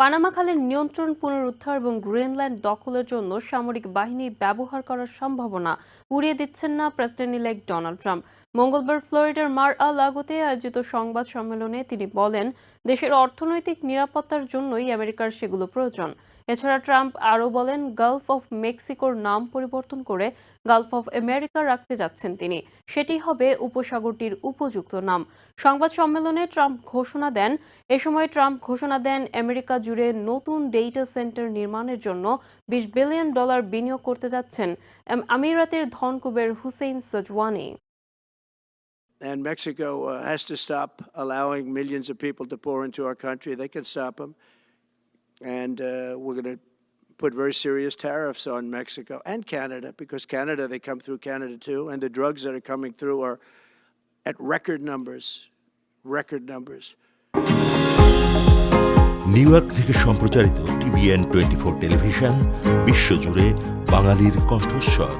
Panama খালের নিয়ন্ত্রণ, পুনরুদ্ধার এবং গ্রিনল্যান্ড দখলের জন্য সামরিক বাহিনী ব্যবহার করার সম্ভাবনা উড়িয়ে দিচ্ছেন না প্রেসিডেন্ট ইলেক্ট ডোনাল্ড ট্রাম্প। মঙ্গলবার ফ্লোরিডার মার আ লাগোতে আয়োজিত সংবাদ সম্মেলনে তিনি বলেন, দেশের অর্থনৈতিক নিরাপত্তার জন্যই আমেরিকার সেগুলো প্রয়োজন। এছাড়া ট্রাম্প আরও বলেন গালফ অফ মেক্সিকোর নাম পরিবর্তন করে গালফ অফ আমেরিকা রাখতে যাচ্ছেন তিনি সেটি হবে উপসাগরটির উপযুক্ত নাম সংবাদ সম্মেলনে ট্রাম্প ঘোষণা দেন এ সময় ট্রাম্প ঘোষণা দেন আমেরিকা জুড়ে নতুন ডেটা সেন্টার নির্মাণের জন্য বিশ বিলিয়ন ডলার বিনিয়োগ করতে যাচ্ছেন আমিরাতের ধনকুবের Hussain Sajwani And Mexico uh, has to stop allowing millions of people to pour into our country. They can stop them. And uh, we're going to put very serious tariffs on Mexico and Canada because Canada, they come through Canada too. And the drugs that are coming through are at record numbers. Record numbers. New York থেকে সম্প্রচারিত TVN twenty four television বিশ্বজুড়ে বাঙালির কণ্ঠস্বর